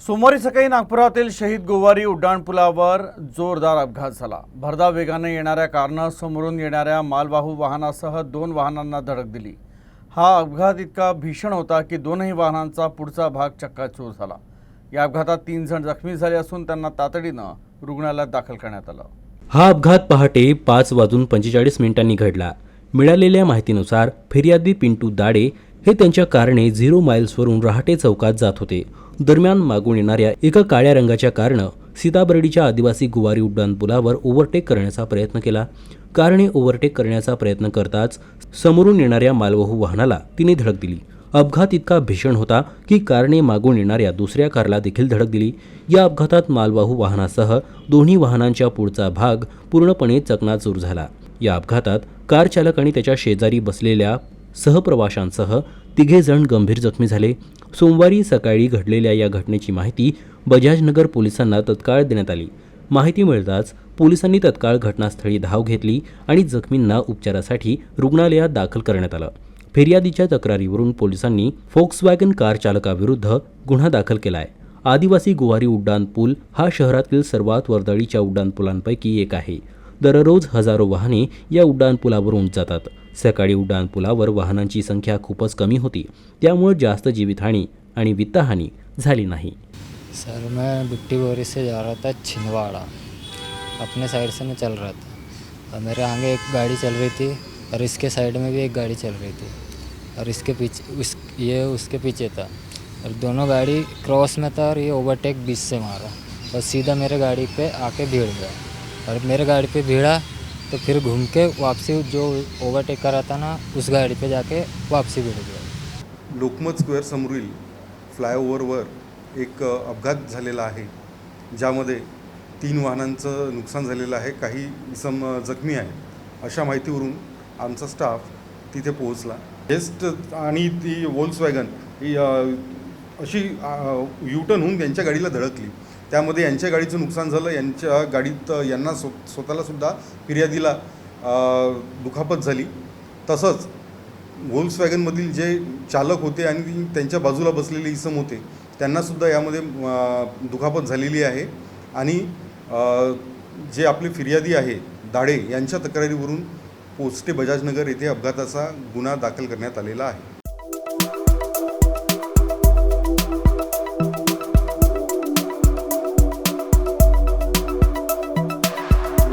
सोमवारी सकाळी नागपुरातील शहीद गोवारी उड्डाणपुलावर जोरदार अपघात झाला. भरधाव वेगाने येणाऱ्या कारनं समोरून येणाऱ्या मालवाहू वाहनासह दोन वाहनांना धडक दिली. हा अपघात इतका भीषण होता की दोनही वाहनांचा पुढचा भाग चक्काचूर झाला. या अपघातात तीन जण जखमी झाले असून त्यांना तातडीनं रुग्णालयात दाखल करण्यात आलं. हा अपघात पहाटे पाच वाजून पंचेचाळीस मिनिटांनी घडला. मिळालेल्या माहितीनुसार फिर्यादी पिंटू दाडे हे त्यांच्या कारने झिरो माइल्सवरून रहाटे चौकात जात होते. दरम्यान मागून येणाऱ्या एका काळ्या रंगाच्या कारनं सीताबर्डीच्या आदिवासी गुवारी उड्डाण पुलावर ओव्हरटेक करण्याचा प्रयत्न केला. कारने ओव्हरटेक करण्याचा प्रयत्न करताच समोरून येणाऱ्या मालवाहू वाहनाला तिने धडक दिली. अपघात इतका भीषण होता की कारने मागून येणाऱ्या दुसऱ्या कारला देखील धडक दिली. या अपघातात मालवाहू वाहनासह दोन्ही वाहनांच्या पुढचा भाग पूर्णपणे चकनाचूर झाला. या अपघातात कार चालक आणि त्याच्या शेजारी बसलेल्या सहप्रवाशांसह तिघे जण गंभीर जखमी झाले. सोमवारी सकाळी घडलेल्या या घटनेची माहिती बजाजनगर पोलिसांना तत्काळ देण्यात आली. माहिती मिळताच पोलिसांनी तत्काळ घटनास्थळी धाव घेतली आणि जखमींना उपचारासाठी रुग्णालयात दाखल करण्यात आलं. फिर्यादीच्या तक्रारीवरून पोलिसांनी फोक्सवॅगन कार चालकाविरुद्ध गुन्हा दाखल केला आहे आदिवासी गुवारी उड्डाण पूल हा शहरातील सर्वात वर्दळीच्या उड्डाणपुलांपैकी एक आहे. दररोज हजारो वाहने या उड्डाणपुलावरून जातात. सकाळी उड्डाणपुलावर वाहनांची संख्या खूपच कमी होती. त्यामुळे जास्त जीवितहानी आणि वित्तहानी झाली नाही. सर मैं बिट्टी बोरी से जा रहा था छिंदवाड़ा. अपने साइड से मैं चल रहा था. और मेरे आगे एक गाड़ी चल रही थी और इसके साइड में भी एक गाड़ी चल रही थी. और इसके पीछे उस ये उसके पीछे था. और दोनों गाड़ी क्रॉस में था और ये ओवरटेक बीच से मारा. और सीधा मेरे गाड़ी पे आके भीड़ गया. और मेरे गाड़ी पे भीड़ा तो फिर घूम के वापसी जो ओवरटेक करा था ना उस गाड़ी पे जाके वापसी भिड़ गया लोकमत स्क्वेअर समोरील फ्लायओव्हरवर एक अपघात झालेला आहे ज्यामध्ये तीन वाहनांचं नुकसान झालेलं आहे काही इसम जखमी आहे अशा माहितीवरून आमचा स्टाफ तिथे पोहोचला. बेस्ट आणि ती वोल्क्सवॅगन ही अशी युटर्न होऊन त्यांच्या गाडीला धडकली. त्यामध्ये यांच्या गाडीचं नुकसान झालं. यांच्या गाडीत यांना स्व स्वतःला फिर्यादीला दुखापत झाली. तसंच व्होल्क्सवॅगनमधील जे चालक होते आणि त्यांच्या बाजूला बसलेले इसम होते त्यांनासुद्धा यामध्ये दुखापत झालेली आहे. आणि जे आपले फिर्यादी आहे दाडे यांच्या तक्रारीवरून पोस्टे बजाजनगर येथे अपघाताचा गुन्हा दाखल करण्यात आलेला आहे.